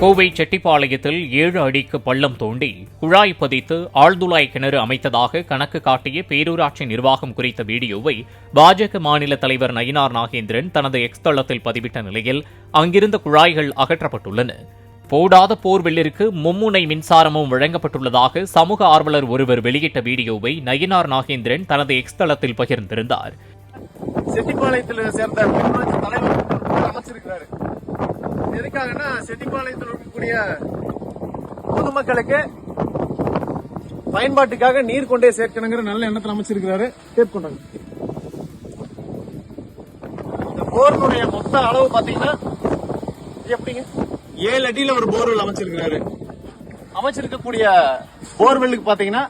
கோவை செட்டிப்பாளையத்தில் ஏழு அடிக்கு பள்ளம் தோண்டி குழாய் பதித்து ஆழ்துளாய் கிணறு அமைத்ததாக கணக்கு காட்டிய பேரூராட்சி நிர்வாகம் குறித்த வீடியோவை பாஜக மாநில தலைவர் நயினார் நாகேந்திரன் தனது எக்ஸ் தளத்தில் பதிவிட்ட நிலையில் அங்கிருந்த குழாய்கள் அகற்றப்பட்டுள்ளன. போடாத போர்வெல்லிற்கு மும்முனை மின்சாரமும் வழங்கப்பட்டுள்ளதாக சமூக ஆர்வலர் ஒருவர் வெளியிட்ட வீடியோவை நயினார் நாகேந்திரன் தனது எக்ஸ் தளத்தில் பகிர்ந்திருந்தார். செட்டிப்பாளையத்தில் சேர்ந்த ஊராட்சி எதுக்காகன்னா செட்டிப்பாளையத்தில் இருக்கக்கூடிய பொதுமக்களுக்கு பயன்பாட்டுக்காக நீர் கொண்டே சேர்க்கணுங்கிற நல்ல எண்ணத்தில் அமைச்சிருக்கிறாரு. கேட்கொண்டாங்க இந்த போர்னுடைய மொத்த அளவு பாத்தீங்கன்னா எப்படிங்க? ஏழு அடியில ஒரு போர்வெல் அமைச்சிருக்கிறாரு. அமைச்சிருக்கக்கூடிய போர்வெல்லுக்கு பாத்தீங்கன்னா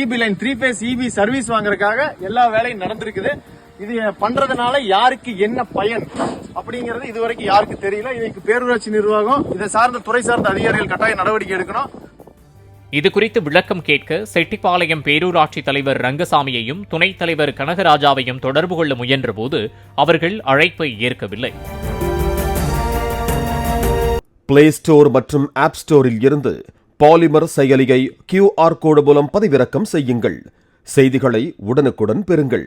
EB line three phase EB service வாங்குறதுக்காக எல்லா வேலையும் நடந்திருக்குது. இது பண்றதுனால யாருக்கு என்ன பயன்? அப்படிங்கறது இதுவரைக்கும் யாருக்கு தெரியல. இதுக்கு பேரூராட்சி நிர்வாகம் இதை சார்ந்த துறை சார்ந்த அதிகாரிகள் கட்டாய நடவடிக்கை எடுக்கணும். இது குறித்து விளக்கம் கேட்க செட்டிப்பாளையம் பேரூராட்சி தலைவர் ரங்கசாமியையும் துணைத் தலைவர் கனகராஜாவையும் தொடர்பு கொள்ள முயன்றபோது அவர்கள் அழைப்பை ஏற்கவில்லை. பிளே ஸ்டோர் மற்றும் ஆப் ஸ்டோரில் இருந்து பாலிமர் செயலியை கியூஆர் கோடு மூலம் பதிவிறக்கம் செய்யுங்கள். செய்திகளை உடனுக்குடன் பெறுங்கள்.